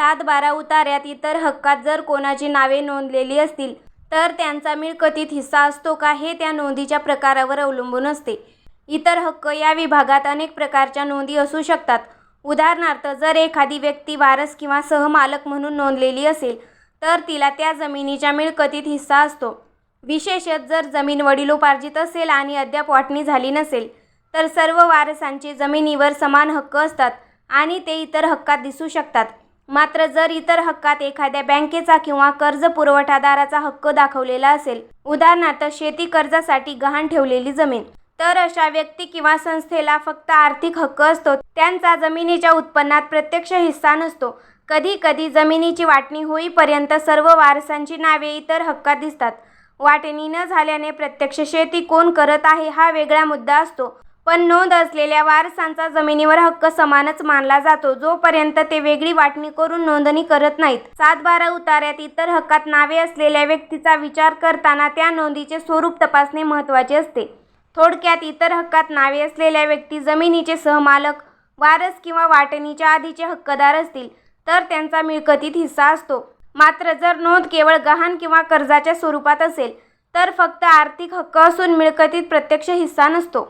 सात बारा उताऱ्यात इतर हक्कात जर कोणाची नावे नोंदलेली असतील तर त्यांचा मिळकतीत हिस्सा असतो का हे त्या नोंदीच्या प्रकारावर अवलंबून असते. इतर हक्क या विभागात अनेक प्रकारच्या नोंदी असू शकतात. उदाहरणार्थ जर एखादी व्यक्ती वारस किंवा सहमालक म्हणून नोंदलेली असेल तर तिला त्या जमिनीच्या मिळकतीत हिस्सा असतो. विशेषत जर जमीन वडिलोपार्जित असेल आणि अद्याप वाटणी झाली नसेल तर सर्व वारसांचे जमिनीवर समान हक्क असतात आणि ते इतर हक्कात दिसू शकतात. मात्र जर इतर हक्कात एखाद्या बँकेचा किंवा कर्ज पुरवठादाराचा हक्क दाखवलेला असेल उदाहरणार्थ शेती कर्जासाठी गहाण ठेवलेली जमीन तर अशा व्यक्ती किंवा संस्थेला फक्त आर्थिक हक्क असतो त्यांचा जमिनीच्या उत्पन्नात प्रत्यक्ष हिस्सा नसतो. कधी कधी जमिनीची वाटणी होईपर्यंत सर्व वारसांची नावे इतर हक्कात दिसतात. वाटणी न झाल्याने प्रत्यक्ष शेती कोण करत आहे हा वेगळा मुद्दा असतो. पण नोंद असलेल्या वारसांचा जमिनीवर हक्क समानच मानला जातो. जोपर्यंत ते वेगळी वाटणी करून नोंदणी करत नाहीत. सात बारा उतार्यात इतर हक्कात नावे असलेल्या व्यक्तीचा विचार करताना त्या नोंदीचे स्वरूप तपासणे महत्त्वाचे असते. थोडक्यात इतर हक्कात नावे असलेल्या व्यक्ती जमिनीचे सहमालक वारस किंवा वाटणीच्या आधीचे हक्कदार असतील तर त्यांचा मिळकतीत हिस्सा असतो. मात्र जर नोंद केवळ गहाण किंवा कर्जाच्या स्वरूपात असेल तर फक्त आर्थिक हक्क असून मिळकतीत प्रत्यक्ष हिस्सा नसतो.